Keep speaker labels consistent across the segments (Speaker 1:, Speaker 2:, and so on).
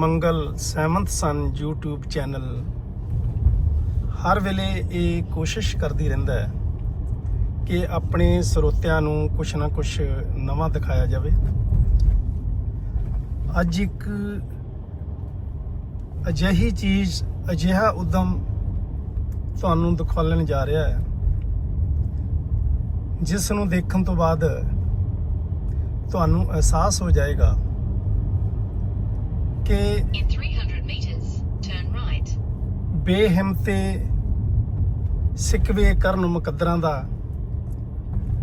Speaker 1: ਮੰਗਲ ਸਹਿਮੰਤ ਸਨ YouTube channel. ਹਰ ਵੇਲੇ ਇਹ ਕੋਸ਼ਿਸ਼ ਕਰਦੀ ਰਹਿੰਦਾ ਹੈ ਕਿ ਆਪਣੇ ਸਰੋਤਿਆਂ ਨੂੰ ਕੁਛ ਨਾ ਕੁਛ ਨਵਾਂ ਦਿਖਾਇਆ ਜਾਵੇ। ਅੱਜ ਇੱਕ ਅਜਿਹੀ ਚੀਜ਼, ਅਜਿਹਾ ਉਦਮ ਤੁਹਾਨੂੰ ਦਿਖਾਉਣ ਜਾ ਰਿਹਾ ਹੈ, ਜਿਸ ਨੂੰ ਦੇਖਣ ਤੋਂ ਬਾਅਦ ਤੁਹਾਨੂੰ ਅਹਿਸਾਸ ਹੋ ਜਾਏਗਾ ਕਿ
Speaker 2: In 300 meters, turn right.
Speaker 1: ਬੇਹਿੰਮਤੇ ਸਿੱਕਵੇ ਕਰਨ ਮੁਕੱਦਰਾਂ ਦਾ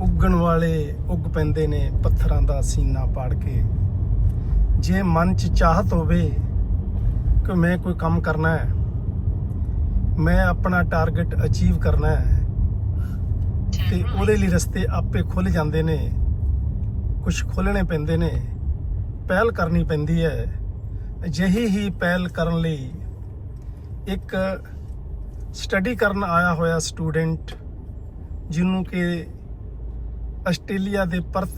Speaker 1: ਉੱਗਣ ਵਾਲੇ ਉੱਗ ਪੈਂਦੇ ਨੇ ਪੱਥਰਾਂ ਦਾ ਸੀਨਾ ਪਾੜ ਕੇ ਜੇ ਮਨ 'ਚ ਚਾਹਤ ਹੋਵੇ ਕਿ ਮੈਂ ਕੋਈ ਕੰਮ ਕਰਨਾ ਹੈ ਮੈਂ ਆਪਣਾ ਟਾਰਗੇਟ ਅਚੀਵ ਕਰਨਾ ਹੈ
Speaker 2: Turn
Speaker 1: ਤੇ
Speaker 2: right.
Speaker 1: ਉਹਦੇ ਲਈ ਰਸਤੇ ਆਪੇ ਖੁੱਲ ਜਾਂਦੇ ਨੇ ਕੁਝ ਖੋਲਣੇ ਪੈਂਦੇ ਨੇ ਪਹਿਲ ਕਰਨੀ ਪੈਂਦੀ ਹੈ ਅਜਿਹੀ ਹੀ ਪਹਿਲ ਕਰਨ ਲਈ ਇੱਕ ਸਟੱਡੀ ਕਰਨ ਆਇਆ ਹੋਇਆ ਸਟੂਡੈਂਟ ਜਿਹਨੂੰ ਕਿ ਆਸਟ੍ਰੇਲੀਆ ਦੇ ਪਰਥ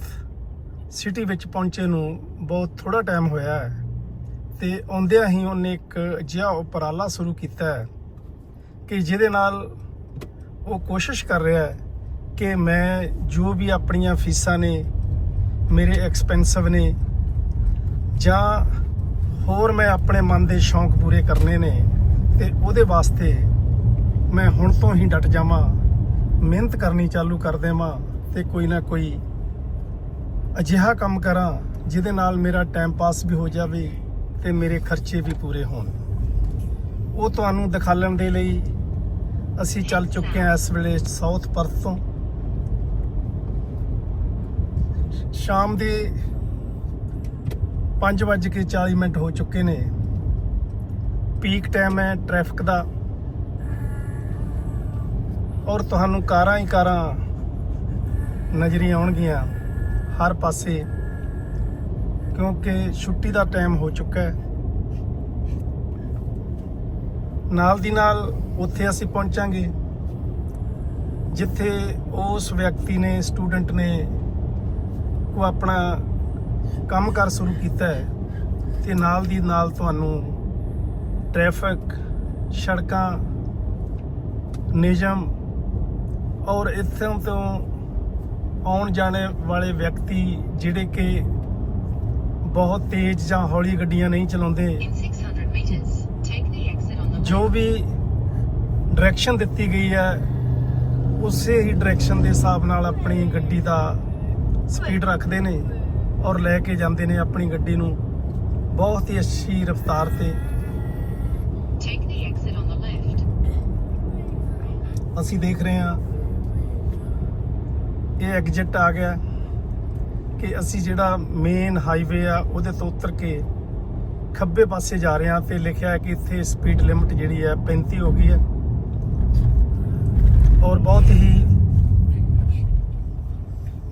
Speaker 1: ਸਿਟੀ ਵਿੱਚ ਪਹੁੰਚੇ ਨੂੰ ਬਹੁਤ ਥੋੜਾ ਟਾਈਮ ਹੋਇਆ ਹੈ ਤੇ ਆਉਂਦਿਆਂ ਹੀ ਉਹਨੇ ਇੱਕ ਅਜਿਹਾ ਉਪਰਾਲਾ ਸ਼ੁਰੂ ਕੀਤਾ ਹੈ ਕਿ ਜਿਹਦੇ ਨਾਲ ਉਹ ਕੋਸ਼ਿਸ਼ ਕਰ ਰਿਹਾ ਹੈ ਕਿ ਮੈਂ ਜੋ ਵੀ ਆਪਣੀਆਂ ਫੀਸਾਂ ਨੇ ਮੇਰੇ ਐਕਸਪੈਂਸਿਵ ਨੇ ਜਾਂ ਹੋਰ ਮੈਂ ਆਪਣੇ ਮਨ ਦੇ ਸ਼ੌਂਕ ਪੂਰੇ ਕਰਨੇ ਨੇ ਤੇ ਉਹਦੇ ਵਾਸਤੇ ਮੈਂ ਹੁਣ ਤੋਂ ਹੀ ਡਟ ਜਾਵਾਂ, ਮਿਹਨਤ ਕਰਨੀ ਚਾਲੂ ਕਰ ਦੇਵਾਂ ਤੇ ਕੋਈ ਨਾ ਕੋਈ ਅਜਿਹਾ ਕੰਮ ਕਰਾਂ ਜਿਹਦੇ ਨਾਲ ਮੇਰਾ ਟਾਈਮ ਪਾਸ ਵੀ ਹੋ ਜਾਵੇ ਤੇ ਮੇਰੇ ਖਰਚੇ ਵੀ ਪੂਰੇ ਹੋਣ। ਉਹ ਤੁਹਾਨੂੰ ਦਿਖਾਲਣ ਦੇ ਲਈ ਅਸੀਂ ਚੱਲ ਚੁੱਕੇ ਹਾਂ ਇਸ ਵੇਲੇ ਸਾਊਥ ਪਰਥ ਤੋਂ। ਸ਼ਾਮ ਦੇ 5:40 ਮਿੰਟ ਹੋ ਚੁੱਕੇ ਨੇ। ਪੀਕ ਟਾਈਮ ਹੈ ਟ੍ਰੈਫਿਕ ਦਾ। ਔਰ ਤੁਹਾਨੂੰ ਕਾਰਾਂ ਹੀ ਕਾਰਾਂ ਨਜ਼ਰੀ ਆਉਣਗੀਆਂ ਹਰ ਪਾਸੇ। ਕਿਉਂਕਿ ਛੁੱਟੀ ਦਾ ਟਾਈਮ ਹੋ ਚੁੱਕਾ ਹੈ। ਨਾਲ ਦੀ ਨਾਲ ਉੱਥੇ ਅਸੀਂ ਪਹੁੰਚਾਂਗੇ, ਜਿੱਥੇ ਉਸ ਵਿਅਕਤੀ ਨੇ ਸਟੂਡੈਂਟ ਨੇ ਕੋ ਆਪਣਾ ਕੰਮ ਕਰ ਸ਼ੁਰੂ ਕੀਤਾ ਹੈ ਤੇ ਨਾਲ ਦੀ ਨਾਲ ਤੁਹਾਨੂੰ ਟ੍ਰੈਫਿਕ ਸੜਕਾਂ ਨਿਯਮ ਔਰ ਇੱਥੋਂ ਤੋਂ ਆਉਣ ਜਾਣੇ ਵਾਲੇ ਵਿਅਕਤੀ ਜਿਹੜੇ ਕਿ ਬਹੁਤ ਤੇਜ਼ ਜਾਂ ਹੌਲੀ ਗੱਡੀਆਂ ਨਹੀਂ ਚਲਾਉਂਦੇ
Speaker 2: In 600 meters, take the exit on the
Speaker 1: ਜੋ ਵੀ ਡਾਇਰੈਕਸ਼ਨ ਦਿੱਤੀ ਗਈ ਹੈ ਉਸੇ ਹੀ ਡਾਇਰੈਕਸ਼ਨ ਦੇ ਹਿਸਾਬ ਨਾਲ ਆਪਣੀ ਗੱਡੀ ਦਾ ਸਪੀਡ ਰੱਖਦੇ ਨੇ। ਔਰ ਲੈ ਕੇ ਜਾਂਦੇ ਨੇ ਆਪਣੀ ਗੱਡੀ ਨੂੰ। ਬਹੁਤ ਹੀ ਅੱਛੀ ਰਫ਼ਤਾਰ ਤੇ. ਅਸੀਂ ਦੇਖ ਰਹੇ ਹਾਂ ਇਹ ਐਗਜ਼ਿਟ ਆ ਗਿਆ ਕਿ ਅਸੀਂ ਜਿਹੜਾ ਮੇਨ ਹਾਈਵੇ ਆ ਉਹਦੇ ਤੋਂ ਉਤਰ ਕੇ ਖੱਬੇ ਪਾਸੇ ਜਾ ਰਹੇ ਹਾਂ ਤੇ ਲਿਖਿਆ ਹੈ ਕਿ ਇੱਥੇ ਸਪੀਡ ਲਿਮਟ ਜਿਹੜੀ ਹੈ 35 ਹੋ ਗਈ ਹੈ। ਔਰ ਬਹੁਤ ਹੀ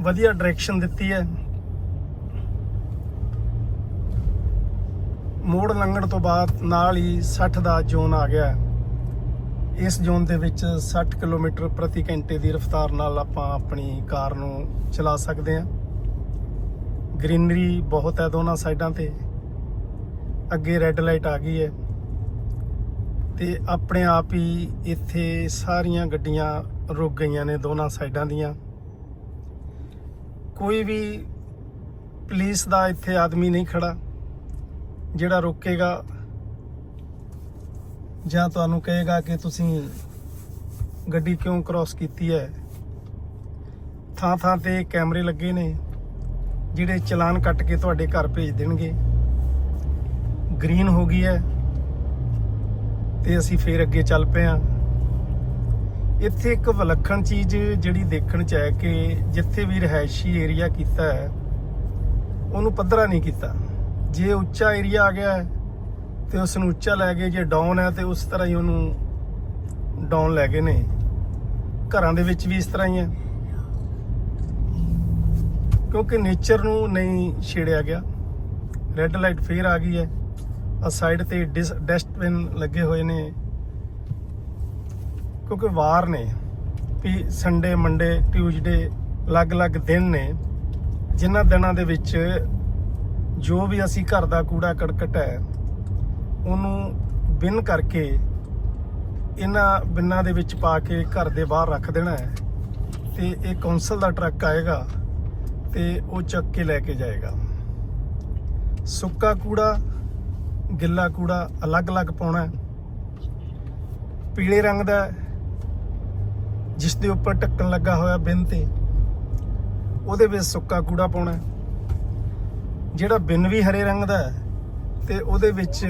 Speaker 1: ਵਧੀਆ ਡਾਇਰੈਕਸ਼ਨ ਦਿੱਤੀ ਹੈ। ਮੋੜ ਲੰਘਣ ਤੋਂ ਬਾਅਦ ਨਾਲ ਹੀ 60 ਦਾ ਜ਼ੋਨ ਆ ਗਿਆ ਇਸ ਜ਼ੋਨ ਦੇ ਵਿੱਚ 60 ਕਿਲੋਮੀਟਰ ਪ੍ਰਤੀ ਘੰਟੇ ਦੀ ਰਫ਼ਤਾਰ ਨਾਲ ਆਪਾਂ ਆਪਣੀ ਕਾਰ ਨੂੰ ਚਲਾ ਸਕਦੇ ਹਾਂ। ਗ੍ਰੀਨਰੀ ਬਹੁਤ ਹੈ ਦੋਨਾਂ ਸਾਈਡਾਂ ਤੇ। ਅੱਗੇ ਰੈੱਡ ਲਾਈਟ ਆ ਗਈ ਹੈ। ਤੇ ਆਪਣੇ ਆਪ ਹੀ ਇੱਥੇ ਸਾਰੀਆਂ ਗੱਡੀਆਂ ਰੁਕ ਗਈਆਂ ਨੇ ਦੋਨਾਂ ਸਾਈਡਾਂ ਦੀਆਂ। ਕੋਈ ਵੀ ਪੁਲਿਸ ਦਾ ਇੱਥੇ ਆਦਮੀ ਨਹੀਂ ਖੜਾ। ਜਿਹੜਾ ਰੋਕੇਗਾ, ਜਾਂ ਤੁਹਾਨੂੰ ਕਹੇਗਾ ਕਿ ਤੁਸੀਂ ਗੱਡੀ ਕਿਉਂ ਕ੍ਰਾਸ ਕੀਤੀ ਹੈ? ਥਾਂ ਥਾਂ ਤੇ ਕੈਮਰੇ ਲੱਗੇ ਨੇ, ਜਿਹੜੇ ਚਲਾਨ ਕੱਟ ਕੇ ਤੁਹਾਡੇ ਘਰ ਭੇਜ ਦੇਣਗੇ। ਗ੍ਰੀਨ ਹੋ ਗਈ ਹੈ, ਤੇ ਅਸੀਂ ਫੇਰ ਅੱਗੇ ਚੱਲ ਪਏ ਹਾਂ। ਇੱਥੇ ਇੱਕ ਵਿਲੱਖਣ ਚੀਜ਼ ਜਿਹੜੀ ਦੇਖਣ ਚ ਹੈ ਕਿ ਜਿੱਥੇ ਵੀ ਰਿਹਾਇਸ਼ੀ ਏਰੀਆ ਕੀਤਾ ਹੈ, ਉਹਨੂੰ ਪੱਧਰਾ ਨਹੀਂ ਕੀਤਾ। ਜੇ ਉੱਚਾ ਏਰੀਆ ਆ ਗਿਆ ਹੈ ਤੇ ਉਸ ਨੂੰ ਉੱਚਾ ਲੈ ਗਏ ਜੇ ਡਾਊਨ ਹੈ ਤੇ ਉਸ ਤਰ੍ਹਾਂ ਹੀ ਉਹਨੂੰ ਡਾਊਨ ਲੈ ਗਏ ਨੇ। ਘਰਾਂ ਦੇ ਵਿੱਚ ਵੀ ਇਸ ਤਰ੍ਹਾਂ ਹੀ ਹੈ। ਕਿਉਂਕਿ ਨੇਚਰ ਨੂੰ ਨਹੀਂ ਛੇੜਿਆ ਗਿਆ। ਰੈੱਡ ਲਾਈਟ ਫੇਰ ਆ ਗਈ ਹੈ। ਆ ਸਾਈਡ ਤੇ ਡਸਟਬਿਨ ਲੱਗੇ ਹੋਏ ਨੇ। ਕਿਉਂਕਿ ਵਾਰ ਨੇ। ਵੀ ਸੰਡੇ ਮੰਡੇ ਟਿਊਜ਼ਡੇ ਅਲੱਗ-ਅਲੱਗ ਦਿਨ ਨੇ। ਜਿਨ੍ਹਾਂ ਦਿਨਾਂ ਦੇ ਵਿੱਚ ਜੋ ਵੀ ਅਸੀਂ ਘਰ ਦਾ ਕੂੜਾ ਕੜਕਟ ਹੈ, ਉਹਨੂੰ ਬਿਨ ਕਰਕੇ ਇਹਨਾਂ ਬਿੰਨਾਂ ਦੇ ਵਿੱਚ ਪਾ ਕੇ ਘਰ ਦੇ ਬਾਹਰ ਰੱਖ ਦੇਣਾ ਹੈ ਤੇ ਇਹ ਕੌਂਸਲ ਦਾ ਟਰੱਕ ਆਏਗਾ ਤੇ ਉਹ ਚੱਕ ਕੇ ਲੈ ਕੇ ਜਾਏਗਾ ਸੁੱਕਾ ਕੂੜਾ, ਗਿੱਲਾ ਕੂੜਾ ਅਲੱਗ-ਅਲੱਗ ਪਾਉਣਾ ਹੈ ਪੀਲੇ ਰੰਗ ਦਾ ਜਿਸ ਦੇ ਉੱਪਰ ਢੱਕਣ ਲੱਗਾ ਹੋਇਆ ਬਿੰਨ ਤੇ, ਉਹਦੇ ਵਿੱਚ ਸੁੱਕਾ ਕੂੜਾ ਪਾਉਣਾ ਹੈ। ਜਿਹੜਾ ਬਿਨ ਵੀ ਹਰੇ ਰੰਗ ਦਾ ਹੈ ਤੇ ਉਹਦੇ ਵਿੱਚ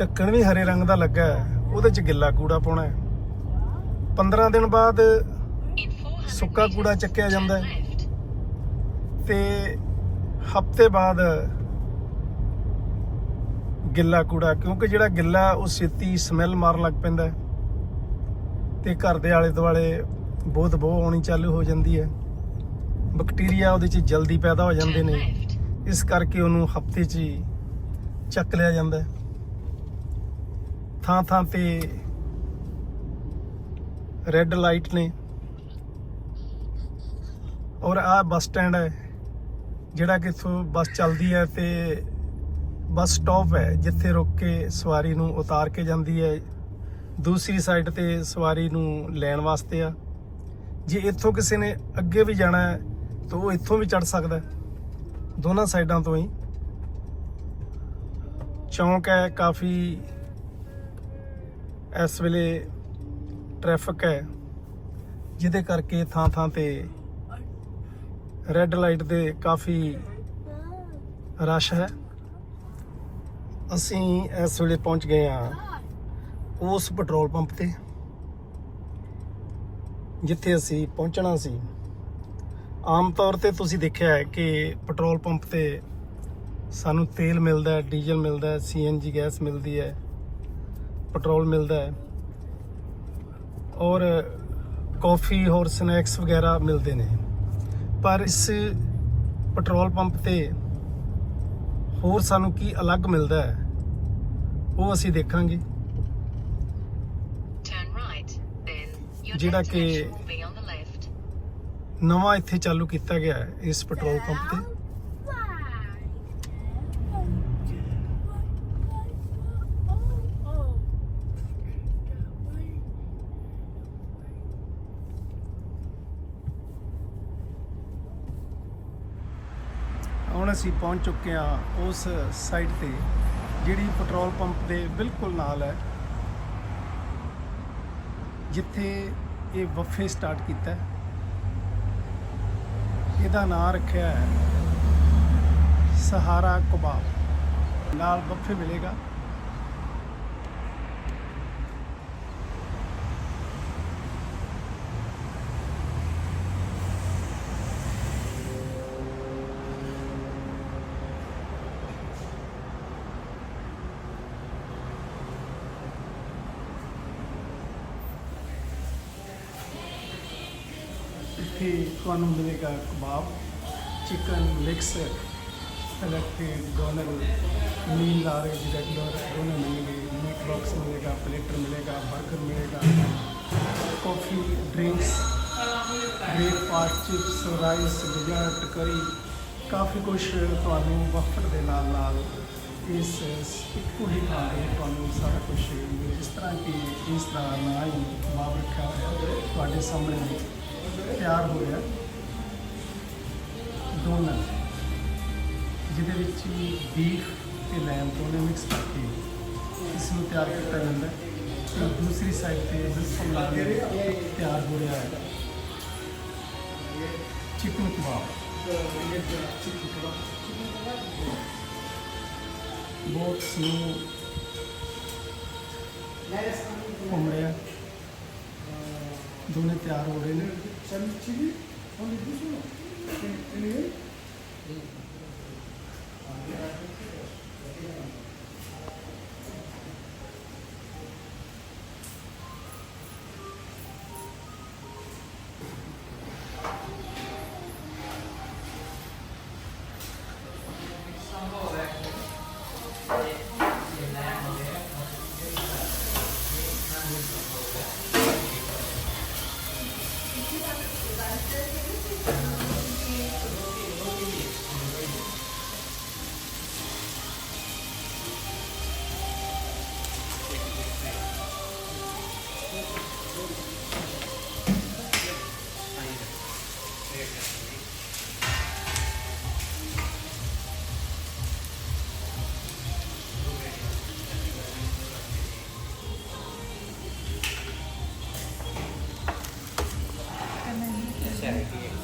Speaker 1: ਢੱਕਣ ਵੀ ਹਰੇ ਰੰਗ ਦਾ ਲੱਗਾ ਹੈ, ਉਹਦੇ 'ਚ ਗਿੱਲਾ ਕੂੜਾ ਪਾਉਣਾ ਹੈ। 15 ਦਿਨ ਬਾਅਦ ਸੁੱਕਾ ਕੂੜਾ ਚੱਕਿਆ ਜਾਂਦਾ
Speaker 2: turn
Speaker 1: ਤੇ ਹਫ਼ਤੇ ਬਾਅਦ ਗਿੱਲਾ ਕੂੜਾ, ਕਿਉਂਕਿ ਜਿਹੜਾ ਗਿੱਲਾ, ਉਹ ਛੇਤੀ ਸਮੈਲ ਮਾਰਨ ਲੱਗ ਪੈਂਦਾ ਹੈ। ਤੇ ਘਰ ਦੇ ਆਲੇ ਦੁਆਲੇ ਬਹੁਤ ਬੋਹ ਆਉਣੀ ਚਾਲੂ ਹੋ ਜਾਂਦੀ ਹੈ। ਬੈਕਟੀਰੀਆ ਉਹਦੇ 'ਚ ਜਲਦੀ ਪੈਦਾ ਹੋ ਜਾਂਦੇ ਨੇ. ਇਸ ਕਰਕੇ ਉਹਨੂੰ ਹਫ਼ਤੇ 'ਚ ਹੀ ਚੱਕ ਲਿਆ ਜਾਂਦਾ ਹੈ। ਥਾਂ ਥਾਂ ਤੇ ਰੈੱਡ ਲਾਈਟ ਨੇ। ਔਰ ਆਹ ਬੱਸ ਸਟੈਂਡ ਹੈ, ਜਿਹੜਾ ਕਿ ਇੱਥੋਂ ਬੱਸ ਚੱਲਦੀ ਹੈ ਤੇ ਬੱਸ ਸਟਾਪ ਹੈ, ਜਿੱਥੇ ਰੁਕ ਕੇ ਸਵਾਰੀ ਨੂੰ ਉਤਾਰ ਕੇ ਜਾਂਦੀ ਹੈ। ਦੂਸਰੀ ਸਾਈਡ ਤੇ ਸਵਾਰੀ ਨੂੰ ਲੈਣ ਵਾਸਤੇ ਆ। ਜੇ ਇੱਥੋਂ ਕਿਸੇ ਨੇ ਅੱਗੇ ਵੀ ਜਾਣਾ ਹੈ, ਤਾਂ ਉਹ ਇੱਥੋਂ ਵੀ ਚੜ ਸਕਦਾ ਹੈ। ਦੋਨਾਂ ਸਾਈਡਾਂ ਤੋਂ ਹੀ ਚੌਂਕ ਹੈ, ਕਾਫੀ ਇਸ ਵੇਲੇ ਟ੍ਰੈਫਿਕ ਹੈ, ਜਿਹਦੇ ਕਰਕੇ ਥਾਂ ਥਾਂ ਤੇ ਰੈੱਡ ਲਾਈਟ ਦੇ ਕਾਫੀ ਰਸ਼ ਹੈ। ਅਸੀਂ ਇਸ ਵੇਲੇ ਪਹੁੰਚ ਗਏ ਹਾਂ ਉਸ ਪੈਟਰੋਲ ਪੰਪ ਤੇ, ਜਿੱਥੇ ਅਸੀਂ ਪਹੁੰਚਣਾ ਸੀ। ਆਮ ਤੌਰ ਤੇ ਤੁਸੀਂ ਦੇਖਿਆ ਹੈ ਕਿ ਪੈਟਰੋਲ ਪੰਪ ਤੇ ਸਾਨੂੰ ਤੇਲ ਮਿਲਦਾ ਹੈ ਡੀਜ਼ਲ ਮਿਲਦਾ ਹੈ ਸੀਐਨਜੀ ਗੈਸ ਮਿਲਦੀ ਹੈ ਪੈਟਰੋਲ ਮਿਲਦਾ ਹੈ ਔਰ ਕਾਫੀ ਹੋਰ ਸਨੈਕਸ ਵਗੈਰਾ ਮਿਲਦੇ ਨੇ। ਪਰ ਇਸ ਪੈਟਰੋਲ ਪੰਪ ਤੇ ਹੋਰ ਸਾਨੂੰ ਕੀ ਅਲੱਗ ਮਿਲਦਾ ਹੈ ਉਹ ਅਸੀਂ ਦੇਖਾਂਗੇ। ਜਿਹੜਾ ਕਿ- ਨਵਾਂ ਇੱਥੇ ਚਾਲੂ ਕੀਤਾ ਗਿਆ ਹੈ, ਇਸ ਪੈਟਰੋਲ ਪੰਪ ਤੇ। ਹੁਣ ਅਸੀਂ ਪਹੁੰਚ ਚੁੱਕੇ ਹਾਂ ਉਸ ਸਾਈਡ ਤੇ, ਜਿਹੜੀ ਪੈਟਰੋਲ ਪੰਪ ਦੇ ਬਿਲਕੁਲ ਨਾਲ ਹੈ, ਜਿੱਥੇ ਇਹ ਬੱਫੇ ਸਟਾਰਟ ਕੀਤਾ ਹੈ। ਇਹਦਾ ਨਾਮ ਰੱਖਿਆ ਹੈ। ਸਹਾਰਾ ਕਬਾਬ। ਨਾਲ ਬੱਫੇ ਮਿਲੇਗਾ। ਇੱਥੇ ਤੁਹਾਨੂੰ ਮਿਲੇਗਾ ਕਬਾਬ chicken mix selected doner meal large regular दोनों मिलेंगे मीट बॉक्स मिलेगा प्लेटर मिलेगा बर्गर मिलेगा coffee drinks breakfast chips rice dessert curry ਕਾਫੀ ਕੁਝ ਤੁਹਾਨੂੰ ਵਫਰ ਦੇ ਨਾਲ ਨਾਲ ਇਸ ਇੱਕੋ ਹੀ ਥਾਂ ਤੇ ਤੁਹਾਨੂੰ ਸਾਰਾ ਕੁਝ ਜਿਸ ਤਰ੍ਹਾਂ ਕਿ ਇਸ ਦਾ ਨਾਂ ਹੀ ਕਬਾਬ ਰੱਖਿਆ ਹੋਇਆ ਤੁਹਾਡੇ ਸਾਹਮਣੇ ਤਿਆਰ ਹੋ ਰਿਹਾ ਜਿਹਦੇ ਵਿੱਚ ਬੀਫ ਤੇ ਲੈਮ ਦੋਨੇ ਮਿਕਸ ਕਰਕੇ ਇਸ ਨੂੰ ਤਿਆਰ ਕੀਤਾ ਜਾਂਦਾ ਹੈ। ਦੂਸਰੀ ਸਾਈਡ ਤੇ ਬਿਲਕੁਲ ਨਾਲ ਤਿਆਰ ਹੋ ਰਿਹਾ ਹੈ। ਚਿਕਨ ਕਬਾਬ। ਬਹੁਤ ਸਲੋ ਘੁੰਮ ਰਿਹਾ ਦੋਨੇ ਤਿਆਰ ਹੋ ਰਹੇ ਨੇ।
Speaker 3: Thank you.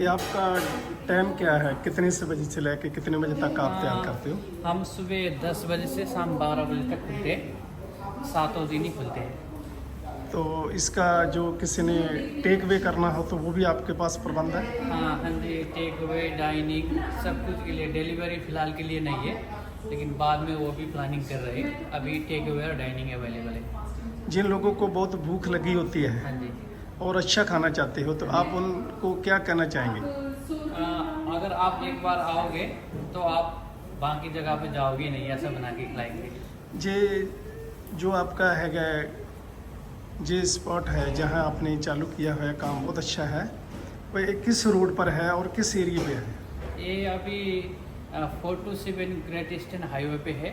Speaker 3: ये
Speaker 1: आपका टाइम क्या है? कितने से बजे से लेके कितने बजे तक आप तैयार करते हो?
Speaker 3: हम सुबह दस बजे से शाम बारह बजे तक खुलते हैं। सातों दिन ही खुलते हैं।
Speaker 1: तो इसका जो किसी ने टेक वे करना हो तो वो भी आपके पास प्रबंध है?
Speaker 3: हाँ हाँ जी टेक अवे डाइनिंग सब कुछ के लिए डिलीवरी फ़िलहाल के लिए नहीं है लेकिन बाद में वो भी प्लानिंग कर रहे हैं। अभी टेक अवे और डाइनिंग अवेलेबल है।
Speaker 1: जिन लोगों को बहुत भूख लगी होती है
Speaker 3: हाँ जी।
Speaker 1: और अच्छा खाना चाहते हो तो आप उनको क्या कहना चाहेंगे?
Speaker 3: आ, अगर आप एक बार आओगे तो आप बाकी जगह पे जाओगे नहीं ऐसा बना के खिलाएँगे।
Speaker 1: जे जो आपका है जे स्पॉट है जहाँ आपने चालू किया हुआ काम बहुत अच्छा है। वह किस रोड पर है और किस एरिया पे है?
Speaker 3: ये अभी four two seven Great Eastern Highway पे है।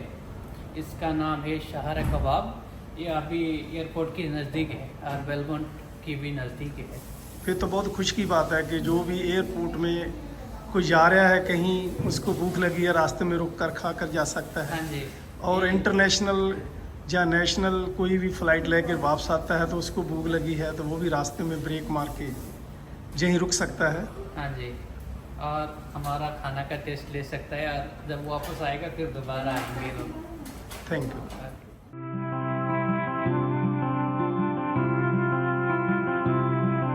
Speaker 3: इसका नाम है शहर कबाब। ये अभी एयरपोर्ट के नज़दीक है और बेलबोन की भी नज़दीक है।
Speaker 1: फिर तो बहुत खुश की बात है कि जो भी एयरपोर्ट में कोई जा रहा है कहीं उसको भूख लगी है रास्ते में रुक कर खा कर जा सकता है।
Speaker 3: हाँ जी।
Speaker 1: और इंटरनेशनल या नेशनल कोई भी फ़्लाइट लेकर वापस आता है तो उसको भूख लगी है तो वो भी रास्ते में ब्रेक मार के यहीं रुक सकता है।
Speaker 3: हाँ जी। और हमारा खाना का टेस्ट ले सकता है और जब वापस आएगा फिर दोबारा आएँगे
Speaker 1: थैंक यू